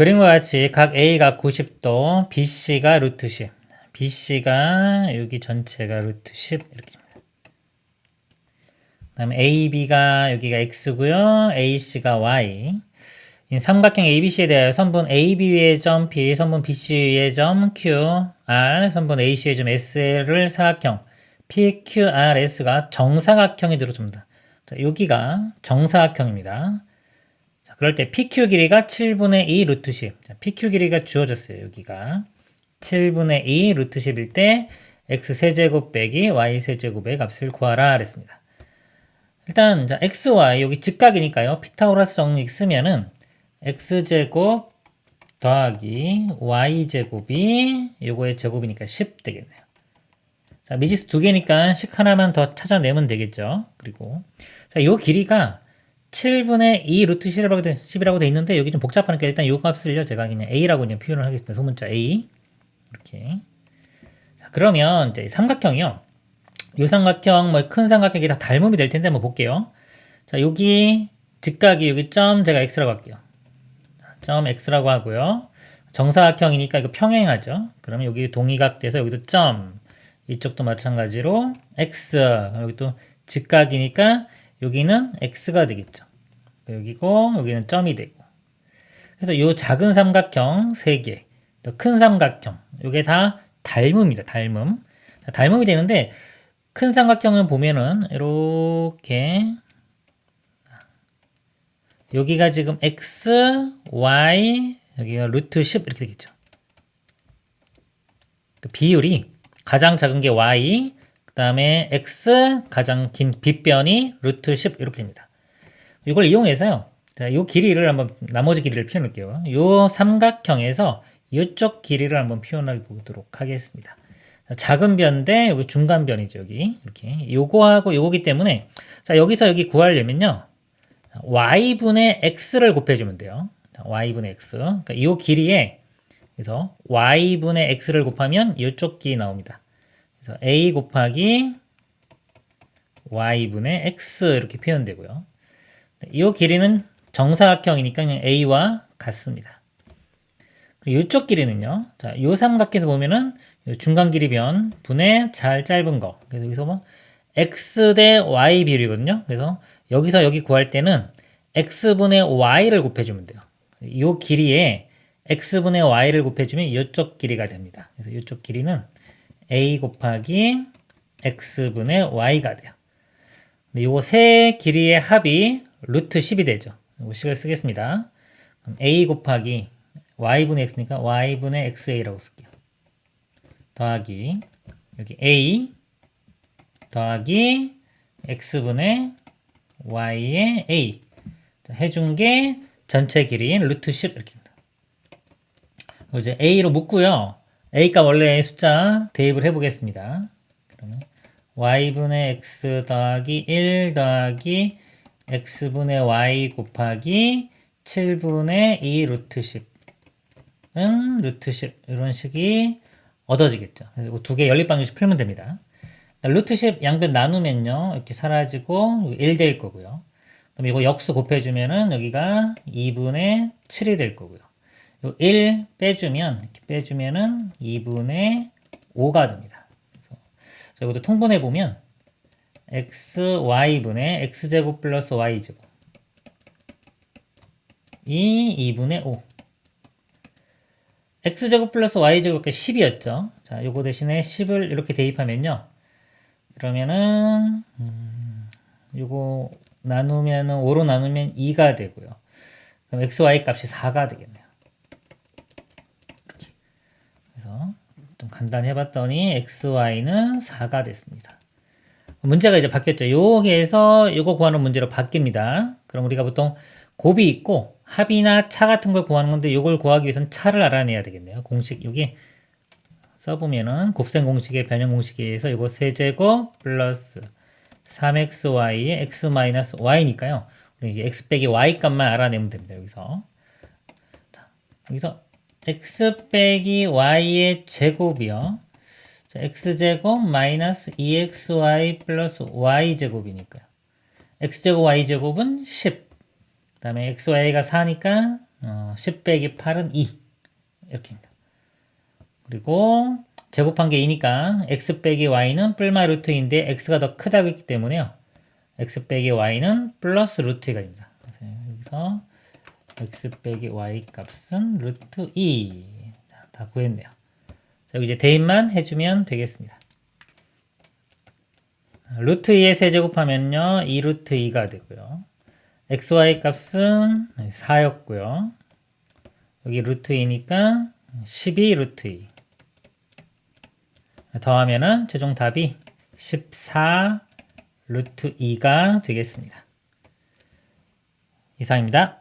그림과 같이 각 A가 90도, BC가 루트 10. BC가 여기 전체가 루트 10 이렇게 됩니다. 그다음에 AB가 여기가 X고요. AC가 Y. 이 삼각형 ABC에 대하여 선분 AB 위의 점 P, 선분 BC 위의 점 Q, R, 선분 AC 위의 점 SL을 사각형 PQRS가 정사각형이 들어줍니다. 자, 여기가 정사각형입니다. 자, 그럴 때 PQ 길이가 7분의 2 루트 10. 자, PQ 길이가 주어졌어요. 여기가 7분의 2 루트 10일 때 x 세제곱 빼기 y 세제곱의 값을 구하라 그랬습니다. 일단 자, x, y 여기 직각이니까요. 피타고라스 정리 쓰면은 x제곱 더하기 y제곱이 요거의 제곱이니까 10 되겠네요. 자, 미지수 두 개니까 식 하나만 더 찾아내면 되겠죠. 그리고 자, 요 길이가 7분의 2 루트 10이라고 돼, 10이라고 돼 있는데 여기 좀 복잡하니까 일단 요 값을요. 제가 그냥 a라고 그냥 표현을 하겠습니다. 소문자 a. 이렇게. 자, 그러면 이제 삼각형이요. 요 삼각형 뭐 큰 삼각형이 다 닮음이 될 텐데 한번 볼게요. 자, 여기 직각이 여기 점 제가 x라고 할게요. 점 x라고 하고요. 정사각형이니까 이거 평행하죠. 그러면 여기 동의각 돼서 여기도 점 이쪽도 마찬가지로 x 여기 또 직각이니까 여기는 x가 되겠죠. 여기고 여기는 점이 되고 그래서 이 작은 삼각형 3개 또큰 삼각형 이게 다 닮음이다 닮음 닮음이 되는데 큰 삼각형을 보면은 이렇게 여기가 지금 x, y, 여기가 루트 10 이렇게 되겠죠. 그 비율이 가장 작은 게 y, 그 다음에 x, 가장 긴 빗변이 루트 10 이렇게 됩니다. 이걸 이용해서요. 자, 이 길이를 한번 나머지 길이를 표현할게요. 이 삼각형에서 이쪽 길이를 한번 표현해 보도록 하겠습니다. 자, 작은 변대 여기 중간 변이죠 여기 이렇게 요거하고 요거기 때문에 자 여기서 여기 구하려면요 y분의 x를 곱해주면 돼요. y분의 x. 그러니까 이 길이에 그래서 y분의 x를 곱하면 이쪽 길이 나옵니다. 그래서 a 곱하기 y분의 x 이렇게 표현되고요. 이 길이는 정사각형이니까 그냥 a와 같습니다. 이쪽 길이는요. 자, 요 삼각형에서 보면은 중간 길이 변 분의 잘 짧은 거. 그래서 여기서 뭐 x 대 y 비율이거든요. 그래서 여기서 여기 구할 때는 x분의 y를 곱해주면 돼요. 이 길이에 x분의 y를 곱해주면 이쪽 길이가 됩니다. 그래서 이쪽 길이는 a 곱하기 x분의 y가 돼요. 이세 길이의 합이 루트 10이 되죠. 이 식을 쓰겠습니다. a 곱하기 y분의 x니까 y분의 xa라고 쓸게요. 더하기 여기 a 더하기 x분의 y의 a 해준 게 전체 길이인 루트 10 이렇게입니다. 이제 a로 묶고요. A가 원래 숫자 대입을 해보겠습니다. 그러면 y분의 x 더하기 1 더하기 x분의 y 곱하기 7분의 2 루트 10은 루트 10 이런 식이 얻어지겠죠. 두 개 연립방정식 풀면 됩니다. 루트 10 양변 나누면요. 이렇게 사라지고 1 될 거고요. 그럼 이거 역수 곱해주면은 여기가 2분의 7이 될 거고요. 요1 빼주면, 이렇게 빼주면은 2분의 5가 됩니다. 그래서 자, 이것도 통분해 보면 x, y분의 x제곱 플러스 y제곱 이 2분의 5 x제곱 플러스 y제곱 10이었죠. 자, 요거 대신에 10을 이렇게 대입하면요. 그러면은 음, 요거 나누면은 5로 나누면 2가 되고요. 그럼 x, y 값이 4가 되겠네요. 이렇게. 그래서 좀 간단히 해봤더니 x, y는 4가 됐습니다. 문제가 이제 바뀌었죠. 여기에서 이거 구하는 문제로 바뀝니다. 그럼 우리가 보통 곱이 있고 합이나 차 같은 걸 구하는 건데 이걸 구하기 위해서는 차를 알아내야 되겠네요. 공식 여기 써보면은 곱셈 공식의 변형 공식에 의해서 이거 세제곱 플러스 3xy의 x 마이너스 y니까요. 이제 x 빼기 y 값만 알아내면 됩니다. 여기서 자, 여기서 x 빼기 y의 제곱이요. 자, x제곱 마이너스 2xy 플러스 y제곱이니까요. x제곱 y제곱은 10. 그 다음에 xy가 4니까 어, 10 빼기 8은 2 이렇게입니다. 그리고 제곱한 게 2니까 x 빼기 y는 뿔마 루트인데 x가 더 크다고 했기 때문에요. x 빼기 y는 플러스 루트 2가 됩니다. 그래서 여기서 x 빼기 y 값은 루트 2. 자, 다 구했네요. 자, 이제 대입만 해주면 되겠습니다. 루트 2에 세제곱하면요. 2 루트 2가 되고요. xy 값은 4였고요. 여기 루트 2니까 12 루트 2. 더하면은 최종 답이 14 루트 2가 되겠습니다. 이상입니다.